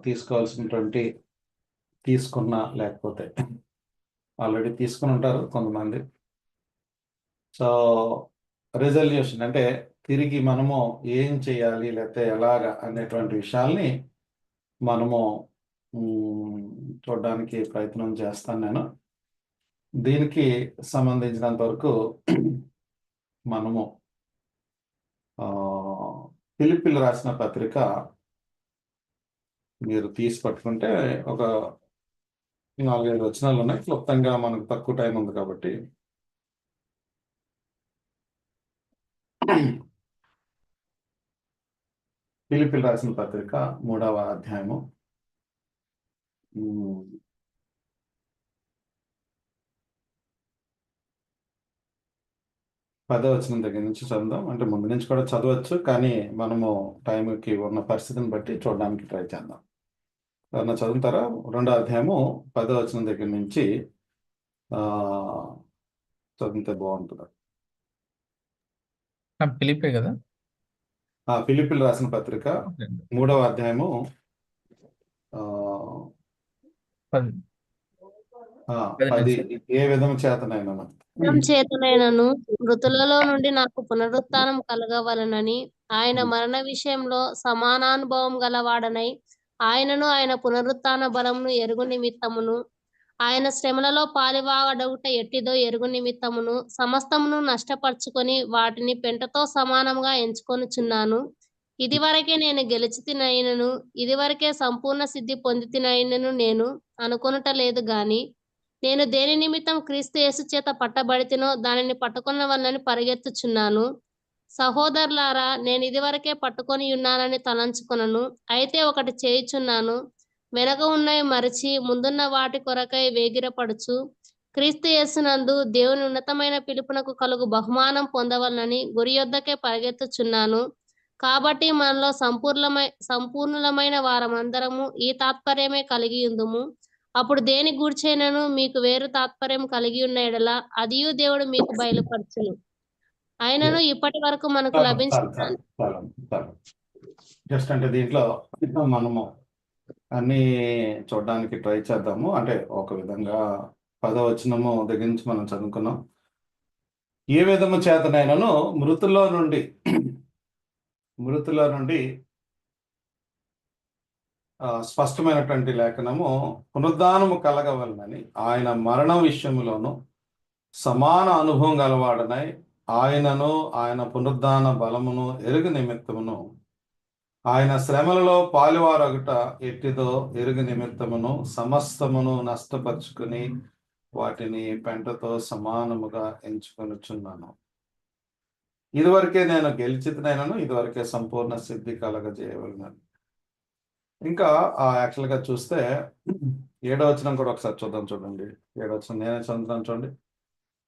తీసుకోవాల్సినటువంటి తీసుకున్నా లేకపోతే. ఆల్రెడీ తీసుకుని ఉంటారు కొంతమంది. సో రిజల్యూషన్ అంటే తిరిగి మనము ఏం చేయాలి లేకపోతే ఎలాగ అనేటువంటి విషయాల్ని మనము చూడడానికి ప్రయత్నం చేస్తాను నేను. దీనికి సంబంధించినంత వరకు మనము ఆ, రాసిన పత్రిక మీరు తీసి పట్టుకుంటే ఒక నాలుగైదు వచనాలు ఉన్నాయి. క్లుప్తంగా మనకు తక్కువ టైం ఉంది కాబట్టి. ఫిలిపిల్ రాసిన పత్రిక మూడవ అధ్యాయము. ఉమ్, పదో దగ్గర నుంచి చదువుదాం. అంటే ముందు నుంచి కూడా చదవచ్చు కానీ మనము టైంకి ఉన్న పరిస్థితిని బట్టి చూడడానికి ట్రై చేద్దాం. ఎవరన్నా చదువుతారా? రెండో అధ్యాయము పదో వచనం దగ్గర నుంచి ఆ చదివితే బాగుంటుంది? ఫిలిప్పే కదా? ఆ ఫిలిపిల్ రాసిన పత్రిక. మూడవ అధ్యాయము నుంచి. ఏ విధం చేతనైనా మరణం చేతనైనను. మృతులలో నుండి నాకు పునరుత్థానం కలగవలనని. ఆయన మరణ విషయంలో సమానానుభవం గలవాడనై ఆయనను ఆయన పునరుత్థాన బలమును ఎరుగు నిమిత్తమును ఆయన శ్రమలలో పాలివాడవుట ఎట్టిదో ఎరుగు నిమిత్తమును సమస్తమును నష్టపరుచుకొని వాటిని పెంటతో సమానంగా ఎంచుకొనుచున్నాను. ఇదివరకే నేను గెలిచి తినైనను ఇదివరకే సంపూర్ణ సిద్ధి పొంది తినైనను నేను అనుకొనుట లేదు గాని నేను దేని నిమిత్తం క్రీస్తు యేసు చేత పట్టబడితినో దానిని పట్టుకున్న వల్లని పరిగెత్తుచున్నాను. సహోదరులారా నేను ఇదివరకే పట్టుకొని ఉన్నానని తలంచుకొనను. అయితే ఒకటి చేయుచున్నాను. వెనక ఉన్నవి మరచి ముందున్న వాటి కొరకై వేగిరపడుచు. క్రీస్తు యేసునందు దేవుని ఉన్నతమైన పిలుపునకు కలుగు బహుమానం పొందవలనని గురి యొద్దకే పరిగెత్తుచున్నాను. కాబట్టి మనలో సంపూర్ణమై సంపూర్ణులమైన వారమందరము ఈ తాత్పర్యమే కలిగి ఉందుము. అప్పుడు దేని గూర్చైనను మీకు వేరు తాత్పర్యం కలిగి ఉన్న ఎడల అదియు దేవుడు మీకు బయలుపరచును. అయినను ఇప్పటి వరకు మనకు లభించిన. జస్ట్ అంటే దీంట్లో మనము అన్ని చూడడానికి ట్రై చేద్దాము. అంటే ఒక విధంగా పదవచనము దగ్గర నుంచి మనం చదువుకున్నాం. ఏ విధము చేతనైనను మృతుల్లో నుండి మృతుల నుండి స్పష్టమైనటువంటి లేఖనము పునరుద్ధానము కలగవలనని ఆయన మరణం విషయములోను సమాన అనుభవం గలవాడనై ఆయనను ఆయన పునరుద్ధాన బలమును ఎరుగు నిమిత్తమును ఆయన శ్రమలలో పాలువారొకట ఎట్టిదో ఎరుగు నిమిత్తమును సమస్తమును నష్టపరుచుకుని వాటిని పెంటతో సమానముగా ఎంచుకొనుచున్నాను. ఇదివరకే నేను గెలిచితనైనను ఇదివరకే సంపూర్ణ సిద్ధి కలగజేయవలనని ఇంకా ఆ యాక్చువల్గా చూస్తే ఏడవచనం కూడా ఒకసారి చూద్దాం చూడండి. ఏడవచనం నేనే చదువుతాను చూడండి.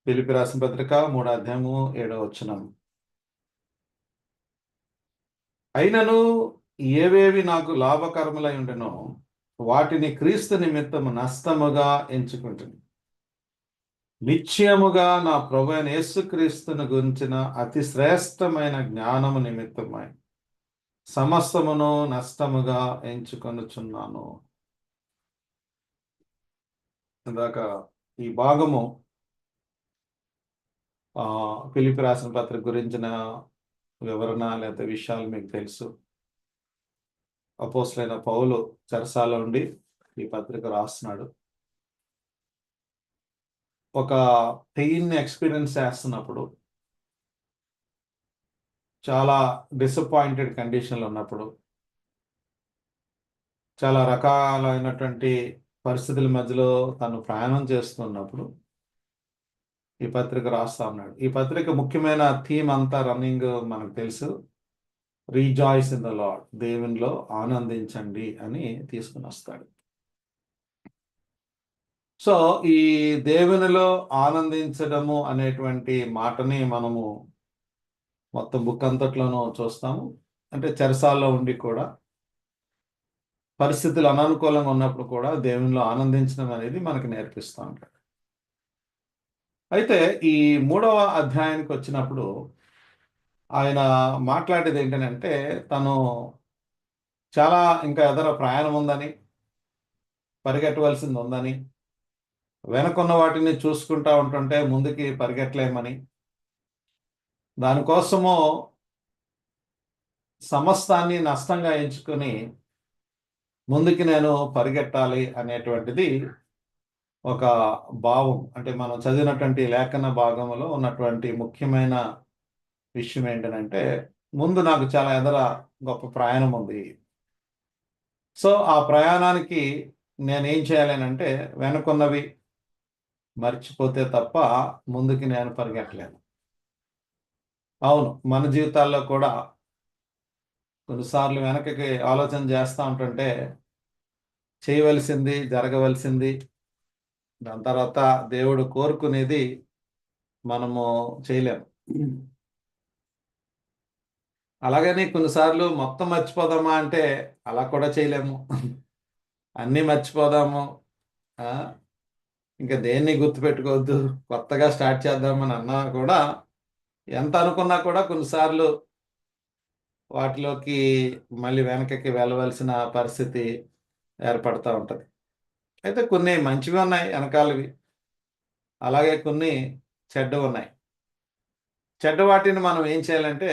పిలిపి రాసిన పత్రిక మూడో అధ్యాయము ఏడో వచనం. అయినను ఏవేవి నాకు లాభకరములై ఉండెనో వాటిని క్రీస్తు నిమిత్తము నష్టముగా ఎంచుకుంటుంది నిశ్చయముగా నా ప్రభు అయిన యేసుక్రీస్తును గురించిన అతి శ్రేష్టమైన జ్ఞానము నిమిత్తమై సమస్తమును నష్టముగా ఎంచుకొనుచున్నాను. ఇందాక ఈ భాగము పిలిపి రాసిన పత్రిక గురించిన వివరణ లేదా విషయాలు మీకు తెలుసు. అపోస్లైన పౌలు చెరసాల ఉండి ఈ పత్రిక రాస్తున్నాడు. ఒక పెయిన్ ఎక్స్పీరియన్స్ చేస్తున్నప్పుడు చాలా డిసప్పాయింటెడ్ కండిషన్లో ఉన్నప్పుడు చాలా రకాలైనటువంటి పరిస్థితుల మధ్యలో తను ప్రయాణం చేస్తున్నప్పుడు ఈ పత్రిక రాస్తా ఉన్నాడు. ఈ పత్రిక ముఖ్యమైన థీమ్ అంతా రన్నింగ్ మనకు తెలుసు. రీజాయిస్ ఇన్ ద లాడ్ దేవునిలో ఆనందించండి అని తీసుకుని వస్తాడు. సో ఈ దేవునిలో ఆనందించడము అనేటువంటి మాటని మనము మొత్తం బుక్ అంతట్లోనూ చూస్తాము. అంటే చెరసాల్లో ఉండి కూడా పరిస్థితులు అననుకూలంగా ఉన్నప్పుడు కూడా దేవునిలో ఆనందించడం అనేది మనకు నేర్పిస్తూ ఉంటాడు. అయితే ఈ మూడవ అధ్యాయానికి వచ్చినప్పుడు ఆయన మాట్లాడేది ఏంటంటే తను చాలా ఇంకా ఎదర ప్రయాణం ఉందని పరిగెట్టవలసింది ఉందని వెనకున్న వాటిని చూసుకుంటా ఉంటుంటే ముందుకి పరిగెట్టలేమని దానికోసము సమస్తాన్ని నష్టంగా ఎంచుకొని ముందుకి నేను పరిగెట్టాలి అనేటువంటిది ఒక భావం అంటే మనం చదివినటువంటి లేఖన భాగంలో ఉన్నటువంటి ముఖ్యమైన విషయం ఏంటంటే ముందు నాకు చాలా ఎదర గొప్ప ప్రయాణం ఉంది. సో ఆ ప్రయాణానికి నేనేం ఏం అని వెనుకున్నవి మర్చిపోతే తప్ప ముందుకి నేను పరిగెట్టలేను. అవును మన జీవితాల్లో కూడా కొన్నిసార్లు వెనకకి ఆలోచన చేస్తూ ఉంటుంటే చేయవలసింది జరగవలసింది దాని తర్వాత దేవుడు కోరుకునేది మనము చేయలేము. అలాగని కొన్నిసార్లు మొత్తం మర్చిపోదామా అంటే అలా కూడా చేయలేము. అన్నీ మర్చిపోదాము. ఇంకా దేన్ని గుర్తుపెట్టుకోవద్దు. కొత్తగా స్టార్ట్ చేద్దామని అన్నా కూడా ఎంత అనుకున్నా కూడా కొన్నిసార్లు వాటిలోకి మళ్ళీ వెనకకి వెళ్ళవలసిన పరిస్థితి ఏర్పడతా ఉంటుంది. అయితే కొన్ని మంచివి ఉన్నాయి వెనకాలవి. అలాగే కొన్ని చెడ్డ ఉన్నాయి. చెడ్డ వాటిని మనం ఏం చేయాలంటే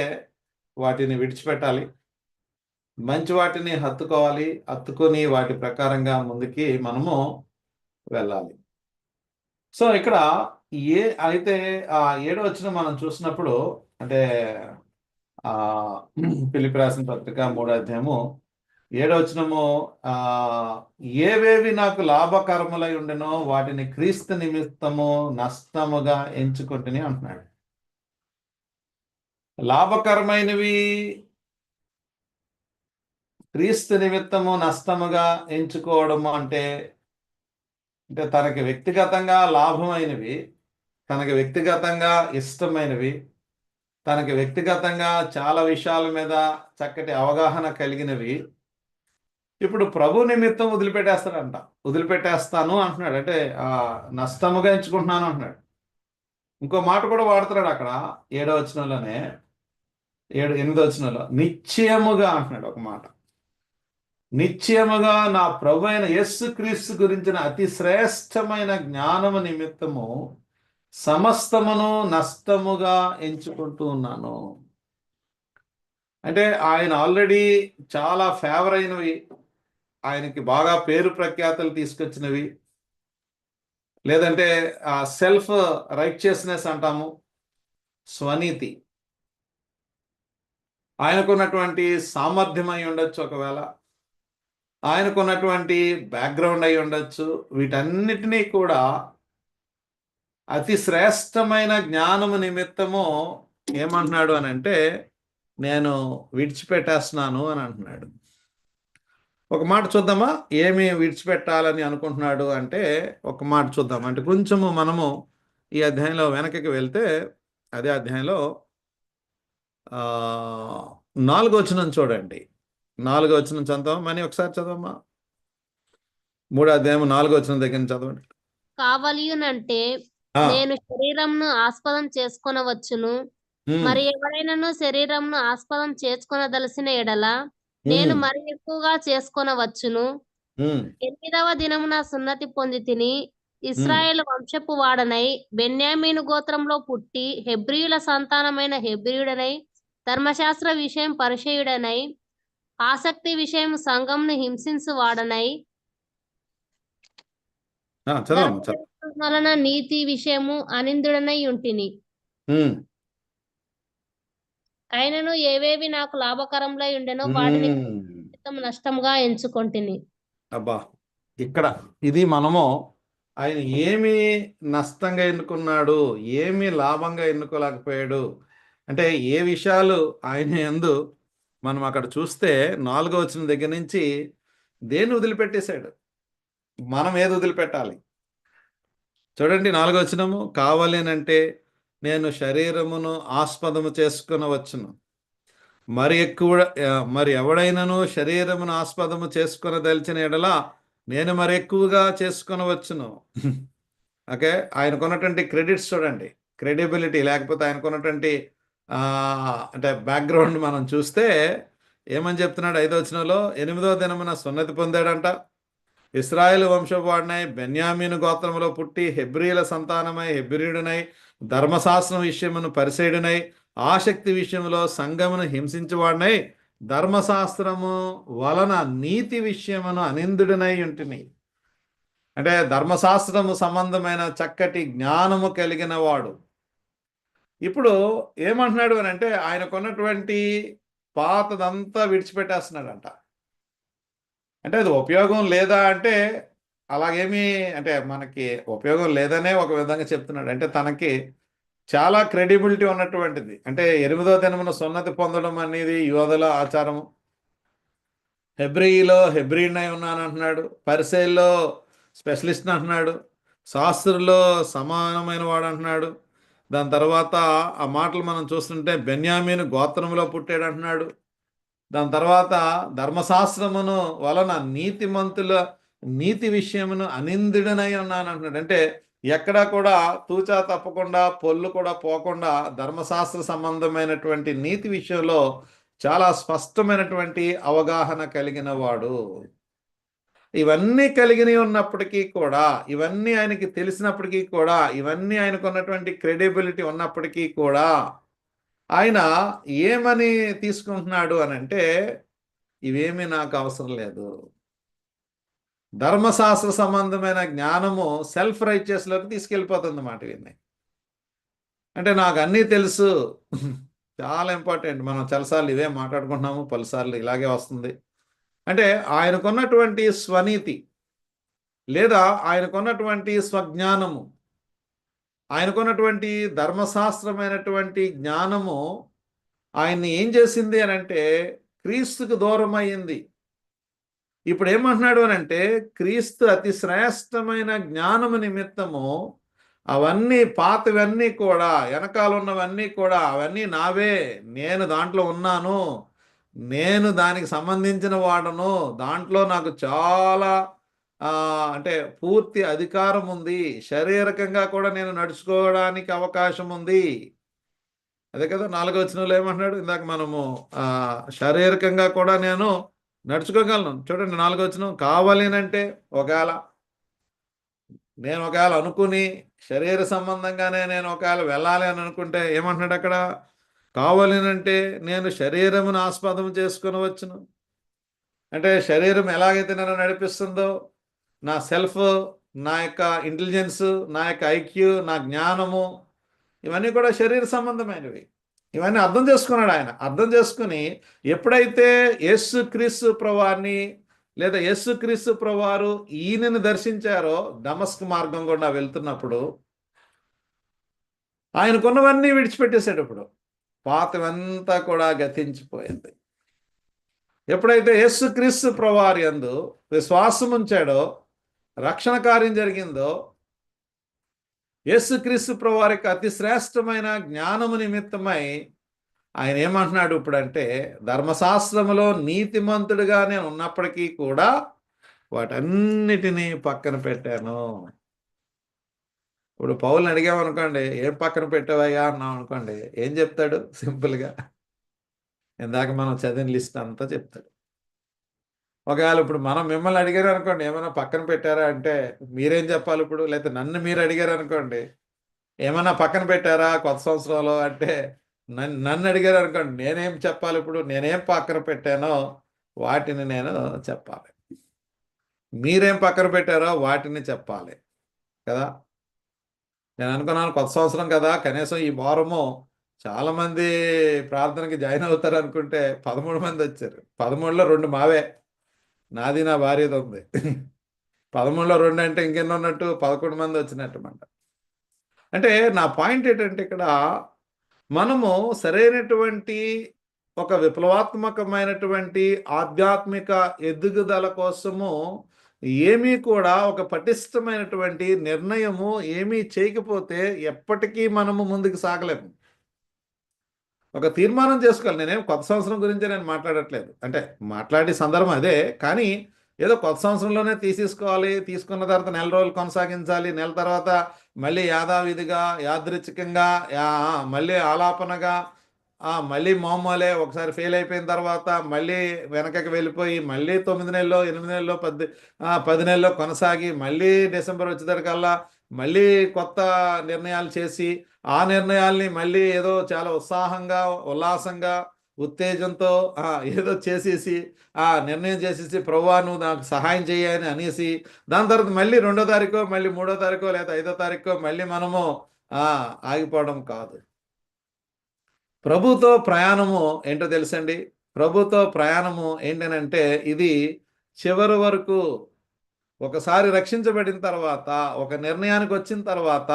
వాటిని విడిచిపెట్టాలి. మంచి వాటిని హత్తుకోవాలి. హత్తుకొని వాటి ప్రకారంగా ముందుకి మనము వెళ్ళాలి. సో ఇక్కడ ఏ అయితే ఆ ఏడో వచ్చిన మనం చూసినప్పుడు అంటే పిలిపి రాసిన పత్రిక మూడో అధ్యాయము ఏడవచనము ఆ ఏవేవి నాకు లాభకరములై ఉండెనో వాటిని క్రీస్తు నిమిత్తము నష్టముగా ఎంచుకుంటుని అంటున్నాడు. లాభకరమైనవి క్రీస్తు నిమిత్తము నష్టముగా ఎంచుకోవడము అంటే అంటే తనకి వ్యక్తిగతంగా లాభమైనవి తనకి వ్యక్తిగతంగా ఇష్టమైనవి తనకి వ్యక్తిగతంగా చాలా విషయాల మీద చక్కటి అవగాహన కలిగినవి ఇప్పుడు ప్రభు నిమిత్తం వదిలిపెట్టేస్తాడంట. వదిలిపెట్టేస్తాను అంటున్నాడు. అంటే నష్టముగా ఎంచుకుంటున్నాను అంటున్నాడు. ఇంకో మాట కూడా వాడుతున్నాడు అక్కడ. ఏడో వచనంలోనే ఏడు ఎనిమిదో వచనంలో నిశ్చయముగా అంటున్నాడు ఒక మాట. నిశ్చయముగా నా ప్రభు అయిన యేసు క్రీస్తు గురించిన అతి శ్రేష్టమైన జ్ఞానము నిమిత్తము సమస్తమును నష్టముగా ఎంచుకుంటూ ఉన్నాను. అంటే ఆయన ఆల్రెడీ చాలా ఫేవర్ అయినవి. ఆయనకి బాగా పేరు ప్రఖ్యాతలు తీసుకొచ్చినవి. లేదంటే ఆ సెల్ఫ్ రైట్చియస్నెస్ అంటాము. స్వనీతి. ఆయనకున్నటువంటి సామర్థ్యం అయి ఉండొచ్చు ఒకవేళ. ఆయనకున్నటువంటి బ్యాక్గ్రౌండ్ అయి ఉండొచ్చు. వీటన్నిటినీ కూడా అతి శ్రేష్టమైన జ్ఞానము నిమిత్తము ఏమంటున్నాడు అని అంటే నేను విడిచిపెట్టేస్తున్నాను అని అంటున్నాడు. ఒక మాట చూద్దామా? ఏమి విడిచిపెట్టాలని అనుకుంటున్నాడు అంటే ఒక మాట చూద్దాం అంటే కొంచెము మనము ఈ అధ్యాయంలో వెనకకి వెళ్తే అదే అధ్యాయంలో ఆ, నాలుగో వచనం చూడండి. నాలుగో వచనం చదవం మనీ ఒకసారి చదవమ్మా మూడో అధ్యాయం నాలుగో వచనం దగ్గర చదవండి. కావలియునంటే ఆ, నేను శరీరంను ఆస్పదం చేసుకొనవచ్చును. మరి ఎవరైనాను శరీరంను ఆస్పదం చేసుకొనదలసిన ఎడల నేను మరి ఎక్కువగా చేసుకొనవచ్చును. ఎనిమిదవ దినమున సున్నతి పొంది తిని ఇస్రాయేల్ వంశపు వాడనై బెన్యామీను గోత్రంలో పుట్టి హెబ్రియుల సంతానమైన హెబ్రియుడనై ధర్మశాస్త్ర విషయం పరిచయుడనై ఆసక్తి విషయం సంఘంను హింసించు వాడనై వలన నీతి విషయము అనిందుడనై ఉంటిని. ఉమ్, అయినను ఏవేవి నాకు లాభకరంలో ఉండెనో వాటిని నష్టంగా ఎంచుకొంటిని. అబ్బా ఇక్కడ ఇది మనము ఆయన ఏమి నష్టంగా ఎన్నుకున్నాడు ఏమి లాభంగా ఎన్నుకోలేకపోయాడు అంటే ఏ విషయాలు ఆయన యందు మనం అక్కడ చూస్తే నాలుగో వచ్చిన దగ్గర నుంచి దేన్ని వదిలిపెట్టేశాడు? మనం ఏది వదిలిపెట్టాలి? చూడండి నాలుగో వచనము కావాలేనంటే నేను శరీరమును ఆస్పదము చేసుకునవచ్చును మరి ఎక్కువ మరి ఎవడైనను శరీరమును ఆస్పదము చేసుకునదలిచిన ఎడల నేను మరి ఎక్కువగా చేసుకొనవచ్చును ఓకే? ఆయనకున్నటువంటి క్రెడిట్స్ చూడండి. క్రెడిబిలిటీ లేకపోతే ఆయనకున్నటువంటి అంటే బ్యాక్గ్రౌండ్ మనం చూస్తే ఏమని చెప్తున్నాడు ఐదో వచనంలో? ఎనిమిదో దినమున సున్నతి పొందాడంట. ఇస్రాయేల్ వంశవాడినై బెన్యామీను గోత్రములో పుట్టి హెబ్రియుల సంతానమై హెబ్రీయుడనై ధర్మశాస్త్రం విషయమును పరిసేయుడనై ఆసక్తి విషయంలో సంగమును హింసించువాడినై ధర్మశాస్త్రము వలన నీతి విషయమును అనిందుడినై ఉంటిని అంటే ధర్మశాస్త్రము సంబంధమైన చక్కటి జ్ఞానము కలిగిన వాడు ఇప్పుడు ఏమంటున్నాడు అని అంటే ఆయనకున్నటువంటి పాతదంతా విడిచిపెట్టేస్తున్నాడంట. అంటే అది ఉపయోగం లేదా అంటే అలాగేమీ అంటే మనకి ఉపయోగం లేదనే ఒక విధంగా చెప్తున్నాడు. అంటే తనకి చాలా క్రెడిబిలిటీ ఉన్నటువంటిది. అంటే ఎనిమిదో దినమున సున్నతి పొందడం అనేది యోధుల ఆచారము. హెబ్రిలో హెబ్రీనై ఉన్నాను అంటున్నాడు. పరిసైల్లో స్పెషలిస్ట్ అంటున్నాడు. శాస్త్రులో సమానమైన వాడు అంటున్నాడు. దాని తర్వాత ఆ మాటలు మనం చూస్తుంటే బెన్యామీన్ గోత్రంలో పుట్టాడు అంటున్నాడు. దాని తర్వాత ధర్మశాస్త్రమును వలన నీతిమంతుల నీతి విషయమును అనిందుడనై ఉన్నాను అంటున్నాడు. అంటే ఎక్కడా కూడా తూచా తప్పకుండా పొల్లు కూడా పోకుండా ధర్మశాస్త్ర సంబంధమైనటువంటి నీతి విషయంలో చాలా స్పష్టమైనటువంటి అవగాహన కలిగిన వాడు. ఇవన్నీ కలిగినవి ఉన్నప్పటికీ కూడా ఇవన్నీ ఆయనకి తెలిసినప్పటికీ కూడా ఇవన్నీ ఆయనకు ఉన్నటువంటి క్రెడిబిలిటీ ఉన్నప్పటికీ కూడా ఆయన ఏమని తీసుకుంటున్నాడు అని అంటే ఇవేమీ నాకు అవసరం లేదు. ధర్మశాస్త్ర సంబంధమైన జ్ఞానము సెల్ఫ్ రైచియస్లోకి తీసుకెళ్ళిపోతుంది అన్నమాట ఇవన్నీ అంటే నాకు అన్నీ తెలుసు. చాలా ఇంపార్టెంట్ మనం చాలాసార్లు ఇవే మాట్లాడుకుంటున్నాము పలుసార్లు ఇలాగే వస్తుంది. అంటే ఆయనకున్నటువంటి స్వనీతి లేదా ఆయనకున్నటువంటి స్వజ్ఞానము ఆయనకున్నటువంటి ధర్మశాస్త్రమైనటువంటి జ్ఞానము ఆయన్ని ఏం చేసింది అని అంటే క్రీస్తుకు దూరం అయ్యింది ఇప్పుడు ఏమంటున్నాడు అని అంటే క్రీస్తు అతి శ్రేష్టమైన జ్ఞానము నిమిత్తము అవన్నీ పాతవన్నీ కూడా వెనకాల ఉన్నవన్నీ కూడా అవన్నీ నావే. నేను దాంట్లో ఉన్నాను. నేను దానికి సంబంధించిన వాడను. దాంట్లో నాకు చాలా అంటే పూర్తి అధికారం ఉంది. శారీరకంగా కూడా నేను నడుచుకోవడానికి అవకాశం ఉంది. అదే కదా నాలుగో వాళ్ళు ఏమంటున్నాడు? ఇందాక మనము శారీరకంగా కూడా నేను నడుచుకోగలను. చూడండి నాలుగో వచ్చిన కావాలేనంటే ఒకవేళ నేను ఒకవేళ అనుకుని శరీర సంబంధంగానే నేను ఒకవేళ వెళ్ళాలి అని అనుకుంటే ఏమంటున్నాడు అక్కడ? కావాలేనంటే నేను శరీరమును ఆస్పదం చేసుకుని వచ్చును. అంటే శరీరం ఎలాగైతే నన్ను నడిపిస్తుందో నా సెల్ఫ్ నా యొక్క ఇంటెలిజెన్స్ నా యొక్క ఐక్యూ నా జ్ఞానము ఇవన్నీ కూడా శరీర సంబంధమైనవి. ఇవన్నీ అర్థం చేసుకున్నాడు ఆయన. అర్థం చేసుకుని ఎప్పుడైతే యస్సు క్రీస్తు ప్రవారిని లేదా యస్సు క్రీస్తు ప్రవారు ఈయనని దర్శించారో డమస్క్ మార్గం గుండా వెళ్తున్నప్పుడు ఆయనకున్నవన్నీ విడిచిపెట్టేశాడు ఇప్పుడు. పాతవంతా కూడా గతించిపోయింది. ఎప్పుడైతే యేసు క్రీస్తు ప్రవారి అందు విశ్వాసం ఉంచాడో రక్షణ కార్యం జరిగిందో యేసుక్రీస్తు ప్రవారికి అతి శ్రేష్టమైన జ్ఞానము నిమిత్తమై ఆయన ఏమంటున్నాడు ఇప్పుడంటే ధర్మశాస్త్రములో నీతిమంతుడిగా నేను ఉన్నప్పటికీ కూడా వాటన్నిటినీ పక్కన పెట్టాను. ఇప్పుడు పౌల్ని అడిగామనుకోండి ఏం పక్కన పెట్టావయ్యా? అన్నాం అనుకోండి ఏం చెప్తాడు? సింపుల్గా. ఇందాక మనం చదివిన లిస్ట్ అంతా చెప్తాడు. ఒకవేళ ఇప్పుడు మనం మిమ్మల్ని అడిగారు అనుకోండి ఏమైనా పక్కన పెట్టారా అంటే మీరేం చెప్పాలి ఇప్పుడు? లేకపోతే నన్ను మీరు అడిగారు అనుకోండి ఏమైనా పక్కన పెట్టారా కొత్త సంవత్సరంలో అంటే నన్ను నన్ను అడిగారు అనుకోండి నేనేం చెప్పాలి ఇప్పుడు? నేనేం పక్కన పెట్టానో వాటిని నేను చెప్పాలి. మీరేం పక్కన పెట్టారో వాటిని చెప్పాలి కదా? నేను అనుకున్నాను కొత్త సంవత్సరం కదా కనీసం ఈ వారము చాలా మంది ప్రార్థనకి జాయిన్ అవుతారు అనుకుంటే పదమూడు మంది వచ్చారు. పదమూడులో రెండు మావే. నాది నా భార్యది ఉంది. పదమూడులో రెండు అంటే ఇంకెన్నో ఉన్నట్టు పదకొండు మంది వచ్చినట్టు మంట అంటే నా పాయింట్ ఏంటంటే ఇక్కడ మనము సరైనటువంటి ఒక విప్లవాత్మకమైనటువంటి ఆధ్యాత్మిక ఎదుగుదల కోసము ఏమీ కూడా ఒక పటిష్టమైనటువంటి నిర్ణయము ఏమీ చేయకపోతే ఎప్పటికీ మనము ముందుకు సాగలేము. ఒక తీర్మానం చేసుకోవాలి. నేనేం కొత్త సంవత్సరం గురించి నేను మాట్లాడట్లేదు. అంటే మాట్లాడే సందర్భం అదే కానీ ఏదో కొత్త సంవత్సరంలోనే తీసేసుకోవాలి. తీసుకున్న తర్వాత నెల రోజులు కొనసాగించాలి. నెల తర్వాత మళ్ళీ యాదావిధిగా యాదృచ్ఛికంగా మళ్ళీ ఆలాపనగా మళ్ళీ మామూలే ఒకసారి ఫెయిల్ అయిపోయిన తర్వాత మళ్ళీ వెనకకి వెళ్ళిపోయి మళ్ళీ తొమ్మిది నెలలో ఎనిమిది నెలల్లో పది పది నెలల్లో కొనసాగి మళ్ళీ డిసెంబర్ వచ్చేసరికల్లా మళ్ళీ కొత్త నిర్ణయాలు చేసి ఆ నిర్ణయాల్ని మళ్ళీ ఏదో చాలా ఉత్సాహంగా ఉల్లాసంగా ఉత్తేజంతో ఏదో చేసేసి ఆ నిర్ణయం చేసేసి ప్రభువా నువ్వు నాకు సహాయం చేయని అనేసి దాని తర్వాత మళ్ళీ రెండో తారీఖు మళ్ళీ మూడో తారీఖు లేదా ఐదో తారీఖు మళ్ళీ మనము ఆగిపోవడం కాదు. ప్రభుతో ప్రయాణము ఏంటో తెలుసండి? ప్రభుతో ప్రయాణము ఏంటనంటే ఇది చివరి వరకు ఒకసారి రక్షించబడిన తర్వాత ఒక నిర్ణయానికి వచ్చిన తర్వాత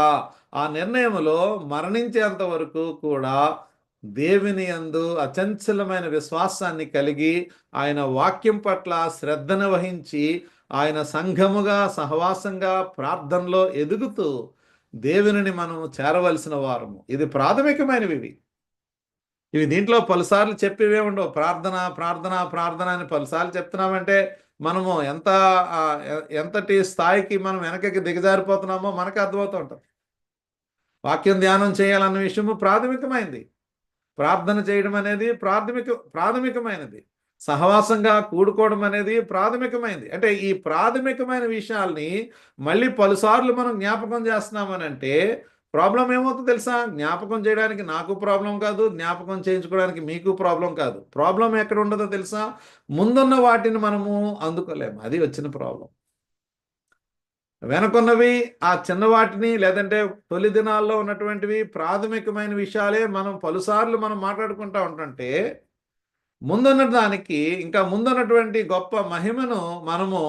ఆ నిర్ణయంలో మరణించేంత వరకు కూడా దేవుని యందు అచంచలమైన విశ్వాసాన్ని కలిగి ఆయన వాక్యం పట్ల శ్రద్ధను వహించి ఆయన సంఘముగా సహవాసంగా ప్రార్థనలో ఎదుగుతూ దేవునిని మనం చేరవలసిన వారము. ఇది ప్రాథమికమైనవి ఇవి. ఇవి దీంట్లో పలుసార్లు చెప్పేవే ఉండవు. ప్రార్థన ప్రార్థన ప్రార్థన అని పలుసార్లు చెప్తున్నామంటే మనము ఎంత ఎంతటి స్థాయికి మనం వెనకకి దిగజారిపోతున్నామో మనకు అర్థమవుతూ ఉంటుంది వాక్యం ధ్యానం చేయాలన్న విషయము ప్రాథమికమైనది ప్రార్థన చేయడం అనేది ప్రాథమిక ప్రాథమికమైనది. సహవాసంగా కూడుకోవడం అనేది ప్రాథమికమైనది అంటే ఈ ప్రాథమికమైన విషయాల్ని మళ్ళీ పలుసార్లు మనం జ్ఞాపకం చేస్తున్నామని అంటే ప్రాబ్లం ఏమవుతుందో తెలుసా? జ్ఞాపకం చేయడానికి నాకు ప్రాబ్లం కాదు జ్ఞాపకం చేయించుకోవడానికి మీకు ప్రాబ్లం కాదు. ప్రాబ్లం ఎక్కడ ఉండదో తెలుసా? ముందున్న వాటిని మనము అందుకోలేము. అది వచ్చిన ప్రాబ్లం వెనకున్నవి ఆ చిన్న వాటిని లేదంటే తొలి దినాల్లో ఉన్నటువంటివి ప్రాథమికమైన విషయాలే మనం పలుసార్లు మనం మాట్లాడుకుంటా ఉంటుంటే ముందున్న దానికి ఇంకా ముందున్నటువంటి గొప్ప మహిమను మనము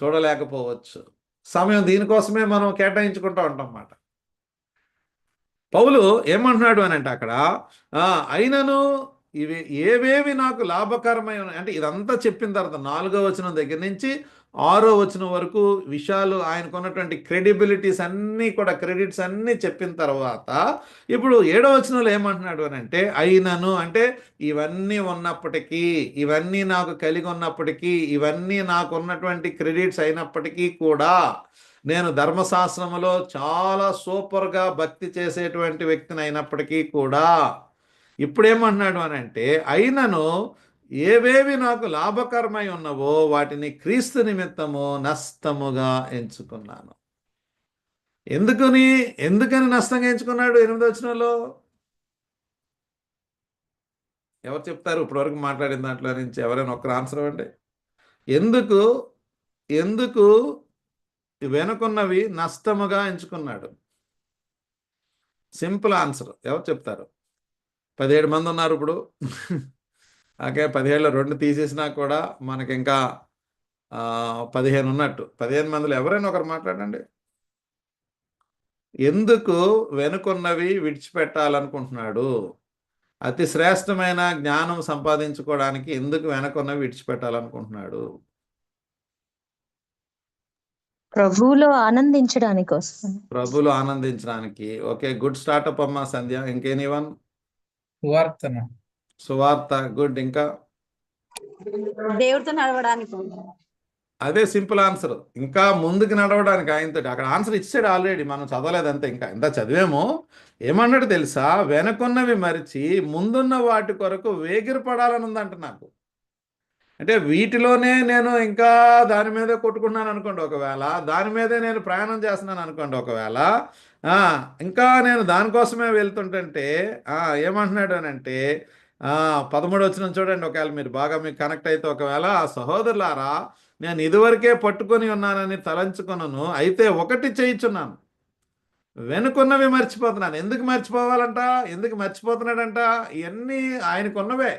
చూడలేకపోవచ్చు. సమయం దీనికోసమే మనం కేటాయించుకుంటూ ఉంటాం అన్నమాట. పౌలు ఏమంటున్నాడు అని అంటే అక్కడ అయినను ఇవి ఏవేవి నాకు లాభకరమై అంటే ఇదంతా చెప్పిన తర్వాత నాలుగో వచనం దగ్గర నుంచి ఆరో వచనం వరకు విషయాలు ఆయనకున్నటువంటి క్రెడిబిలిటీస్ అన్నీ కూడా క్రెడిట్స్ అన్నీ చెప్పిన తర్వాత ఇప్పుడు ఏడో వచనంలో ఏమంటున్నాడు అని అంటే అయినను అంటే ఇవన్నీ ఉన్నప్పటికీ ఇవన్నీ నాకు కలిగి ఉన్నప్పటికీ ఇవన్నీ నాకు ఉన్నటువంటి క్రెడిట్స్ అయినప్పటికీ కూడా నేను ధర్మశాస్త్రములో చాలా సూపర్గా భక్తి చేసేటువంటి వ్యక్తిని అయినప్పటికీ కూడా ఇప్పుడేమంటున్నాడు అని అంటే అయినను ఏవేవి నాకు లాభకరమై ఉన్నవో వాటిని క్రీస్తు నిమిత్తము నష్టముగా ఎంచుకున్నాను. ఎందుకని? ఎందుకని నష్టంగా ఎంచుకున్నాడు ఎనిమిది వచ్చినలో ఎవరు చెప్తారు? ఇప్పటివరకు మాట్లాడిన దాంట్లో నుంచి ఎవరైనా ఒక్కరు ఆన్సర్ ఇవ్వండి. ఎందుకు? ఎందుకు? వెనుకున్నవి నష్టముగా ఎంచుకున్నాడు. Simple answer. ఎవరు చెప్తారు? పదిహేడు మంది ఉన్నారు ఇప్పుడు. ఓకే పదిహేడులో రెండు తీసేసినా కూడా మనకి ఇంకా పదిహేను ఉన్నట్టు. పదిహేను మందిలో ఎవరైనా ఒకరు మాట్లాడండి. ఎందుకు వెనుకున్నవి విడిచిపెట్టాలనుకుంటున్నాడు? అతి శ్రేష్టమైన జ్ఞానం సంపాదించుకోవడానికి ఎందుకు వెనకున్నవి విడిచిపెట్టాలనుకుంటున్నాడు? ప్రభువులో ఆనందించడానికి కోసం ప్రభులు ఆనందించడానికి. ఓకే గుడ్ స్టార్టప్ అమ్మా సంధ్య. ఇంకేనివన్ సువార్తను. సువార్త గుడ్. ఇంకా? దేవుడితో నడవడానికి. అదే సింపుల్ ఆన్సర్. ఇంకా ముందుకు నడవడానికి ఆయనతో అక్కడ ఆన్సర్ ఇచ్చాడు ఆల్రెడీ. మనం చదవలేదంతే ఇంకా. ఇంత చదివేమో? ఏమన్నాడు తెలుసా? వెనకున్నవి మరిచి ముందున్న వాటి కొరకు వేగిరపడాలని ఉందంట నాకు. అంటే వీటిలోనే నేను ఇంకా దాని మీదే కొట్టుకున్నాను అనుకోండి ఒకవేళ దాని మీదే నేను ప్రయాణం చేస్తున్నాను అనుకోండి ఒకవేళ ఇంకా నేను దానికోసమే వెళ్తుంటే ఏమంటున్నాడు అని అంటే పదమూడు వచ్చిన చూడండి ఒకవేళ మీరు బాగా మీకు కనెక్ట్ అయితే ఒకవేళ సహోదరులారా నేను ఇదివరకే పట్టుకొని ఉన్నానని తలంచుకొనను అయితే ఒకటి చేయించున్నాను. వెనుకున్నవి మర్చిపోతున్నాను. ఎందుకు మర్చిపోవాలంట? ఎందుకు మర్చిపోతున్నాడంట? ఇవన్నీ ఆయనకున్నవే.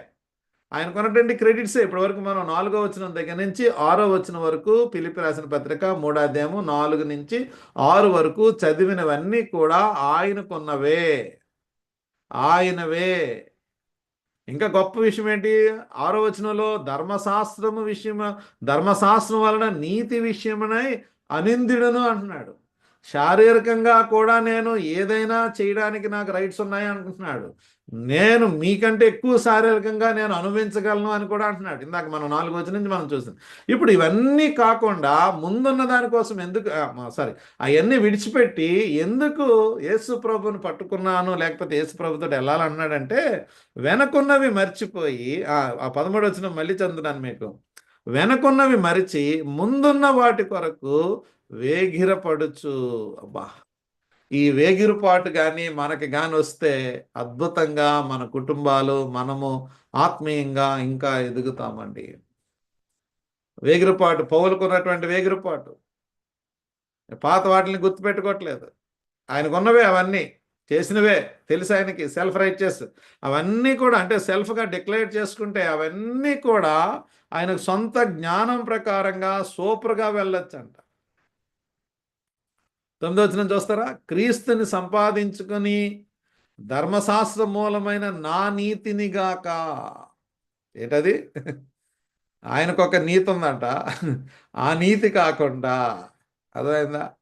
ఆయన కొన్నటువంటి క్రెడిట్సే. ఇప్పటివరకు మనం నాలుగో వచ్చిన దగ్గర నుంచి ఆరో వచ్చిన వరకు పిలిపి రాసిన పత్రిక మూడాధ్యాయము నాలుగు నుంచి ఆరు వరకు చదివినవన్నీ కూడా ఆయనకున్నవే ఆయనవే. ఇంకా గొప్ప విషయం ఏంటి? ఆరో వచనంలో ధర్మశాస్త్రము విషయం ధర్మశాస్త్రం వలన నీతి విషయమునై అనిందిడను అంటున్నాడు. శారీరకంగా కూడా నేను ఏదైనా చేయడానికి నాకు రైట్స్ ఉన్నాయి అనుకుంటున్నాడు నేను మీకంటే ఎక్కువ శారీరకంగా నేను అనుభవించగలను అని కూడా అంటున్నాడు. ఇందాక మనం నాలుగు వచ్చిన నుంచి మనం చూసాం ఇప్పుడు ఇవన్నీ కాకుండా ముందున్న దానికోసం ఎందుకు సారీ అవన్నీ విడిచిపెట్టి ఎందుకు యేసు ప్రభుని పట్టుకున్నాను లేకపోతే యేసు ప్రభుతో వెళ్ళాలన్నాడంటే వెనకున్నవి మర్చిపోయి ఆ పదమూడు వచ్చిన మళ్ళీ చెందుతాను మీకు. వెనకున్నవి మరిచి ముందున్న వాటి కొరకు వేగిరపడుచు. అబ్బా ఈ వేగిరుపాటు కానీ మనకి కానీ వస్తే అద్భుతంగా మన కుటుంబాలు మనము ఆత్మీయంగా ఇంకా ఎదుగుతామండి. వేగిరుపాటు పౌలుకున్నటువంటి వేగిరుపాటు. పాత వాటిని గుర్తుపెట్టుకోవట్లేదు. ఆయనకు ఉన్నవే అవన్నీ చేసినవే తెలుసు ఆయనకి సెల్ఫ్ రైచెస్ అవన్నీ కూడా అంటే సెల్ఫ్గా డిక్లేర్ చేసుకుంటే అవన్నీ కూడా ఆయనకు సొంత జ్ఞానం ప్రకారంగా సూపర్గా వెళ్ళొచ్చంట. తొమ్మిదో వచ్చిన చూస్తారా? క్రీస్తుని సంపాదించుకొని ధర్మశాస్త్ర మూలమైన నా నీతిని గాక. ఏంటది? ఆయనకు ఒక నీతి ఉందంట. ఆ నీతి కాకుండా అర్థమైందా?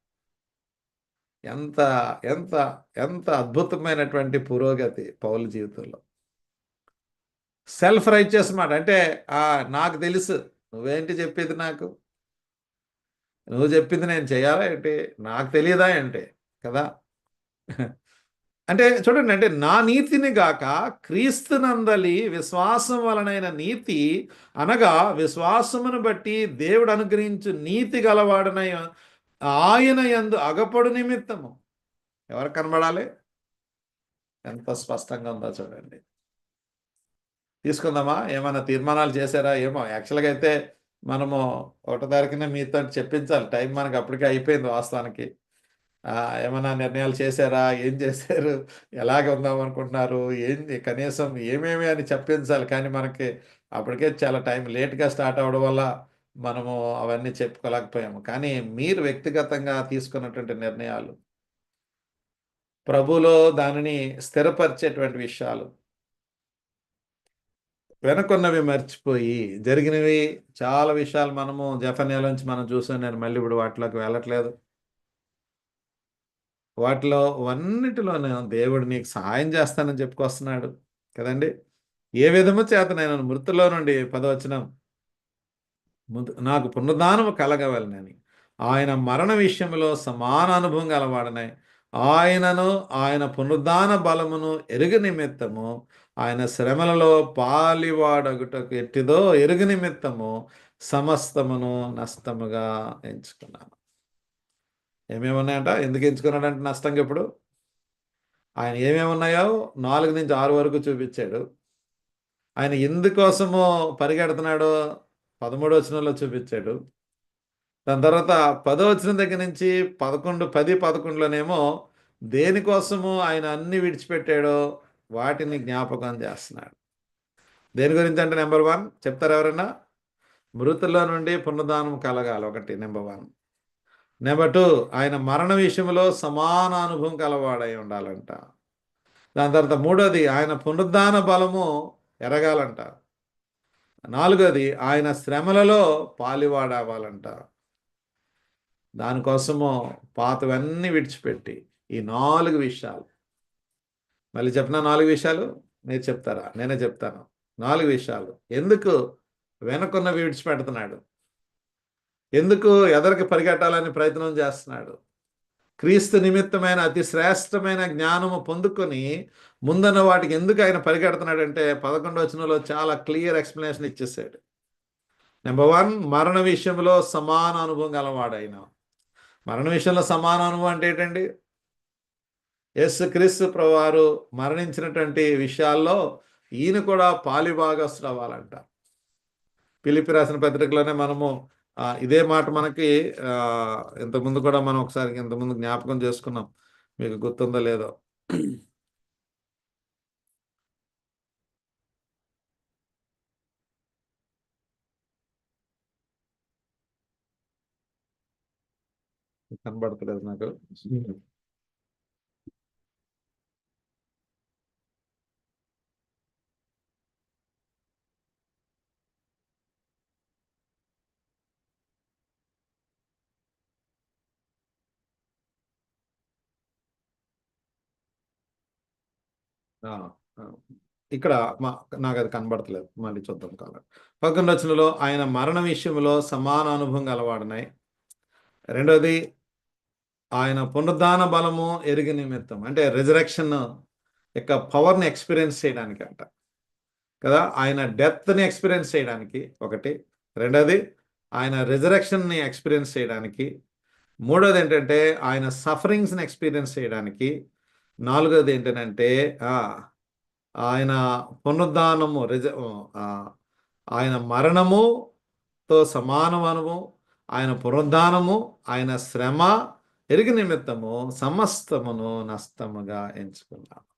ఎంత ఎంత ఎంత అద్భుతమైనటువంటి పురోగతి పౌల జీవితంలో. సెల్ఫ్ రైచియస్ మాట. అంటే నాకు తెలుసు. నువ్వేంటి చెప్పేది నాకు? నువ్వు చెప్పింది నేను చేయాలా ఏంటి? నాకు తెలియదా ఏంటి? కదా? అంటే చూడండి అంటే నా నీతిని గాక క్రీస్తునందలి విశ్వాసం వలనైన నీతి అనగా విశ్వాసమును బట్టి దేవుడు అనుగ్రహించు నీతి గలవాడనై ఆయన యందు అగపడు నిమిత్తము. ఎవరు కనబడాలి? ఎంత స్పష్టంగా ఉందో చూడండి. తీసుకుందామా? ఏమైనా తీర్మానాలు చేశారా? ఏమో యాక్చువల్గా అయితే మనము ఒకటో తారీఖున మీతో చెప్పించాలి. టైం మనకి అప్పటికే అయిపోయింది వాస్తవానికి. ఏమైనా నిర్ణయాలు చేశారా? ఏం చేశారు? ఎలాగ ఉందాం అనుకుంటున్నారు? ఏంది కనీసం ఏమేమి అని చెప్పించాలి. కానీ మనకి అప్పటికే చాలా టైం లేట్గా స్టార్ట్ అవ్వడం వల్ల మనము అవన్నీ చెప్పుకోలేకపోయాము. కానీ మీరు వ్యక్తిగతంగా తీసుకున్నటువంటి నిర్ణయాలు ప్రభులో దానిని స్థిరపరిచేటువంటి విషయాలు వెనుకున్నవి మర్చిపోయి జరిగినవి చాలా విషయాలు మనము జఫన్యాలోంచి మనం చూసాం. నేను మళ్ళీ ఇప్పుడు వాటిలోకి వెళ్ళట్లేదు. వాటిలో అన్నిటిలోనే దేవుడు నీకు సహాయం చేస్తానని చెప్పుకొస్తున్నాడు కదండి. ఏ విధము చేత నేను మృతుల్లో నుండి పదవచనం నాకు పునరుద్ధానము కలగవలనని ఆయన మరణ విషయంలో సమాన అనుభవం గలవాడనై. ఆయనను ఆయన పునరుద్ధాన బలమును ఎరుగు నిమిత్తము ఆయన శ్రమలలో పాలివాడగుటకు ఎట్టిదో ఎరుగు నిమిత్తము సమస్తమును నష్టముగా ఎంచుకున్నాను ఏమేమి ఉన్నాయంట? ఎందుకు ఎంచుకున్నాడంటే నష్టంగా ఇప్పుడు ఆయన ఏమేమి ఉన్నాయో నాలుగు నుంచి ఆరు వరకు చూపించాడు. ఆయన ఎందుకోసమో పరిగెడుతున్నాడో పదమూడు వచనంలో చూపించాడు. దాని తర్వాత పదో వచనం దగ్గర నుంచి పదకొండు పది పదకొండులోనేమో దేనికోసము ఆయన అన్ని విడిచిపెట్టాడో వాటిని జ్ఞాపకం చేస్తున్నాడు. దేని గురించి అంటే నెంబర్ వన్ చెప్తారు ఎవరైనా మృతుల్లో నుండి పునర్దానం కలగాలి ఒకటి నెంబర్ వన్ నెంబర్ టూ ఆయన మరణ విషయంలో సమాన అనుభవం కలవాడై ఉండాలంట. దాని తర్వాత మూడోది ఆయన పునరుద్ధాన బలము ఎరగాలంట. నాలుగోది ఆయన శ్రమలలో పాలివాడవ్వాలంట. దానికోసము పాతవన్నీ విడిచిపెట్టి ఈ నాలుగు విషయాలు మళ్ళీ చెప్పిన నాలుగు విషయాలు మీరు చెప్తారా? నేనే చెప్తాను. నాలుగు విషయాలు. ఎందుకు వెనకున్నవి విడిచిపెడుతున్నాడు ఎందుకు ఎదరికి పరిగెట్టాలని ప్రయత్నం చేస్తున్నాడు? క్రీస్తు నిమిత్తమైన అతి శ్రేష్టమైన జ్ఞానము పొందుకొని ముందన్న వాటికి ఎందుకు ఆయన పరిగెడుతున్నాడంటే పదకొండు వచనంలో చాలా క్లియర్ ఎక్స్ప్లెనేషన్ ఇచ్చేసాడు. నెంబర్ వన్ మరణ విషయంలో సమాన అనుభవం గలవాడైన. మరణ విషయంలో సమాన అనుభవం అంటే ఏంటండి? యేసు క్రీస్తు ప్రవారు మరణించినటువంటి విషయాల్లో ఈయన కూడా పాలిభాగస్తులు అవ్వాలంట. పిలిపి రాసిన పత్రికలోనే మనము ఇదే మాట మనకి ఇంతకుముందు కూడా మనం ఒకసారి ఇంతకుముందు జ్ఞాపకం చేసుకున్నాం. మీకు గుర్తుందో లేదో. కనబడతలేదు నాకు. Hmm. ఇక్కడ మా నాకు అది కనబడతలేదు. మళ్ళీ చూద్దాం కాలం పదకొండు రచనలో ఆయన మరణ విషయంలో సమాన అనుభవం గలవాడినాయి రెండోది ఆయన పునరుద్ధాన బలము ఎరిగి నిమిత్తం. అంటే రిజరెక్షన్ యొక్క పవర్ని ఎక్స్పీరియన్స్ చేయడానికి అంట. కదా? ఆయన డెత్ని ఎక్స్పీరియన్స్ చేయడానికి ఒకటి. రెండోది ఆయన రిజరెక్షన్ని ఎక్స్పీరియన్స్ చేయడానికి. మూడోది ఏంటంటే ఆయన సఫరింగ్స్ని ఎక్స్పీరియన్స్ చేయడానికి. నాలుగోది ఏంటంటే ఆ, ఆయన పునరుద్ధానము రిజ ఆ, ఆయన మరణముతో సమానమనము ఆయన పునరుద్ధానము ఆయన శ్రమ ఎరిగి నిమిత్తము సమస్తమును నష్టముగా ఎంచుకున్నాము.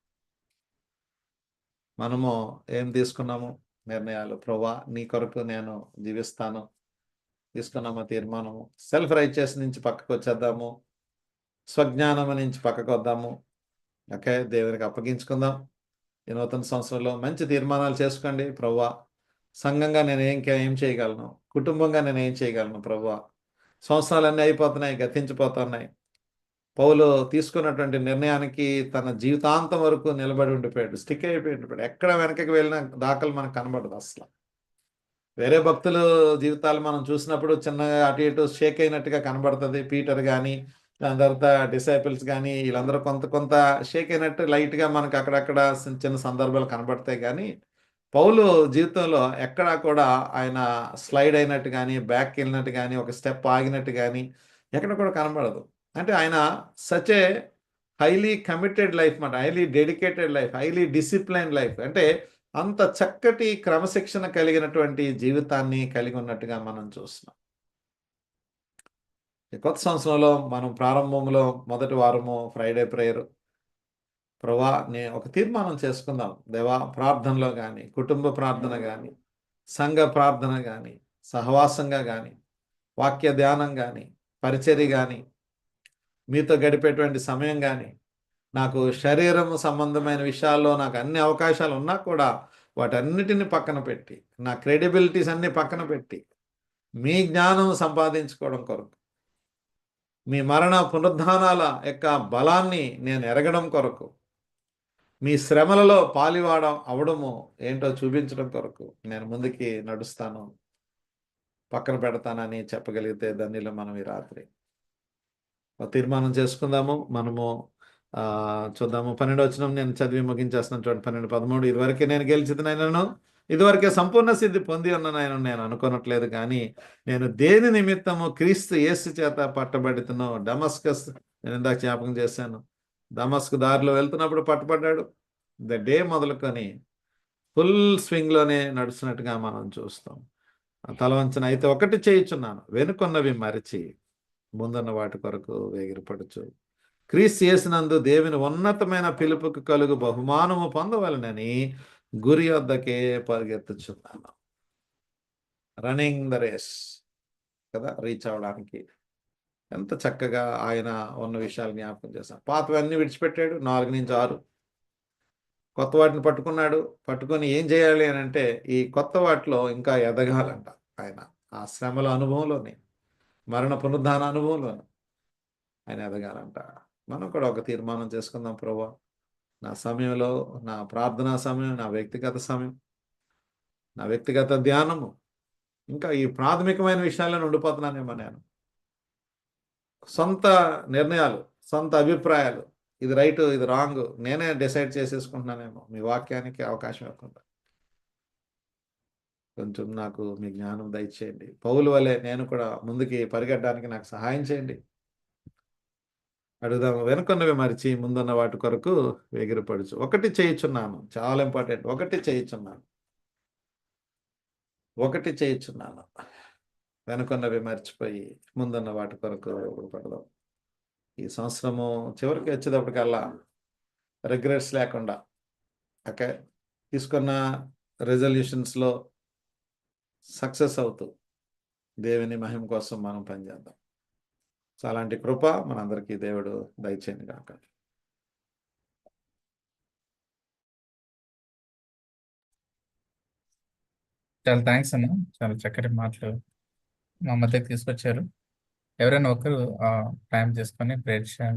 మనము ఏం తీసుకున్నాము? నిర్ణయాలు. ప్రభా నీ కొరకు నేను జీవిస్తాను. తీసుకున్నాము తీర్మానము. సెల్ఫ్ రైచెస్ నుంచి పక్కకు వచ్చేద్దాము స్వజ్ఞానము నుంచి పక్కకు వద్దాము ఓకే దేవునికి అప్పగించుకుందాం. ఈ నూతన సంవత్సరంలో మంచి తీర్మానాలు చేసుకోండి ప్రవ్వా సంఘంగా నేను ఏం ఏం చేయగలను? కుటుంబంగా నేను ఏం చేయగలను ప్రవ్వా సంవత్సరాలన్నీ అయిపోతున్నాయి గతించిపోతున్నాయి. పౌలు తీసుకున్నటువంటి నిర్ణయానికి తన జీవితాంతం వరకు నిలబడి ఉండిపోయాడు స్టిక్ అయిపోయి ఉండిపోయాడు ఎక్కడ వెనకకి వెళ్ళిన దాఖలు మనకు కనబడదు అసలు. వేరే భక్తుల జీవితాలు మనం చూసినప్పుడు చిన్నగా అటు ఇటు షేక్ అయినట్టుగా కనబడుతుంది. పీటర్ కానీ దాని తర్వాత డిసైపుల్స్ కానీ వీళ్ళందరూ కొంత కొంత షేక్ అయినట్టు లైట్గా మనకు అక్కడక్కడ చిన్న చిన్న సందర్భాలు కనబడతాయి కానీ పౌలు జీవితంలో ఎక్కడా కూడా ఆయన స్లైడ్ అయినట్టు కానీ బ్యాక్ వెళ్ళినట్టు కానీ ఒక స్టెప్ ఆగినట్టు కానీ ఎక్కడ కూడా కనబడదు. అంటే ఆయన such a highly committed life మాట highly dedicated life highly discipline life. అంటే అంత చక్కటి క్రమశిక్షణ కలిగినటువంటి జీవితాన్ని కలిగి ఉన్నట్టుగా మనం చూస్తున్నాం. కొత్త సంవత్సరంలో మనం ప్రారంభంలో మొదటి వారము ఫ్రైడే ప్రేయర్ ప్రభా నే ఒక తీర్మానం చేసుకుందాం. దేవా ప్రార్థనలో కానీ కుటుంబ ప్రార్థన కానీ సంఘ ప్రార్థన కానీ సహవాసంగా కానీ వాక్య ధ్యానం కానీ పరిచర్య కానీ మీతో గడిపేటువంటి సమయం కానీ నాకు శరీరం సంబంధమైన విషయాల్లో నాకు అన్ని అవకాశాలు ఉన్నా కూడా వాటన్నిటిని పక్కన పెట్టి నా క్రెడిబిలిటీస్ అన్ని పక్కన పెట్టి మీ జ్ఞానం సంపాదించుకోవడం కొరకు మీ మరణ పునరుద్ధానాల యొక్క బలాన్ని నేను ఎరగడం కొరకు మీ శ్రమలలో పాలివాడం అవడము ఏంటో చూపించడం కొరకు నేను ముందుకి నడుస్తాను. పక్కన పెడతానని చెప్పగలిగితే ధన్యులు మనం ఈ రాత్రి. తీర్మానం చేసుకుందాము. మనము చూద్దాము. పన్నెండు వచ్చిన నేను చదివి ముగించేస్తున్నాను. చూడండి పన్నెండు పదమూడు ఇదివరకే నేను గెలిచినైనాను ఇదివరకే సంపూర్ణ సిద్ధి పొంది ఉన్నాను నేను అనుకోనట్లేదు కానీ నేను దేని నిమిత్తము క్రీస్తు యేసు చేత పట్టబడుతున్నో డమస్కస్ నేను ఇందాక జ్ఞాపకం చేశాను. డమస్క్ దారిలో వెళ్తున్నప్పుడు పట్టబడ్డాడు. ద డే మొదలుకొని ఫుల్ స్వింగ్లోనే నడుస్తున్నట్టుగా మనం చూస్తాం. తలవంచన అయితే ఒకటి చేయుచున్నాను. వెనుకొన్నవి మరిచి ముందున్న వాటి కొరకు వేగిరపడుచు. క్రీస్తు చేసినందు దేవుని ఉన్నతమైన పిలుపుకు కలుగు బహుమానము పొందవలనని గురి వద్దకే పరిగెత్తుచున్నాను. రన్నింగ్ ద రేస్ కదా రీచ్ అవడానికి ఎంత చక్కగా ఆయన ఉన్న విషయాలు జ్ఞాపకం చేశాను పాతవన్నీ విడిచిపెట్టాడు నాలుగు నుంచి ఆరు. కొత్త వాటిని పట్టుకున్నాడు పట్టుకొని ఏం చేయాలి అని అంటే ఈ కొత్త వాటిలో ఇంకా ఎదగాలంట ఆయన. ఆ శ్రమల అనుభవంలోనే మరణ పునరుద్ధాన అనుభవంలోనే ఆయన ఎదగాలంట. మనం కూడా ఒక తీర్మానం చేసుకుందాం ప్రభా. నా సమయంలో నా ప్రార్థనా సమయం నా వ్యక్తిగత సమయం నా వ్యక్తిగత ధ్యానము ఇంకా ఈ ప్రాథమికమైన విషయాలను ఉండిపోతున్నానేమో నేను. సొంత నిర్ణయాలు సొంత అభిప్రాయాలు ఇది రైట్ ఇది రాంగ్ నేనే డిసైడ్ చేసేసుకుంటున్నానేమో మీ వాక్యానికి అవకాశం ఇవ్వకుండా. కొంచెం నాకు మీ జ్ఞానం దయచేయండి. పౌలు వలె నేను కూడా ముందుకి పరిగెట్టడానికి నాకు సహాయం చేయండి. అడుగుదాము. వెనుకొన్నవి మరిచి ముందున్న వాటి కొరకు వేగిరపడుచు ఒకటి చేయుచున్నాను. చాలా ఇంపార్టెంట్. ఒకటి చేయుచున్నాను. ఒకటి చేయుచున్నాను. వెనుకొన్నవి మర్చిపోయి ముందున్న వాటి కొరకు పడదాం ఈ సంవత్సరము చివరికి వచ్చేటప్పటికల్లా రిగ్రెట్స్ లేకుండా ఓకే? తీసుకున్న రెజల్యూషన్స్లో సక్సెస్ అవుతూ దేవుని మహిమ కోసం మనం పనిచేద్దాం. సో అలాంటి కృప మనందరికీ దేవుడు దయచేయండి కాక చాలా థ్యాంక్స్ అన్న చాలా చక్కటి మాటలు మా మధ్యకి తీసుకొచ్చారు. ఎవరైనా ఒకరు టైం చేసుకొని ప్రేర్ చేయండి.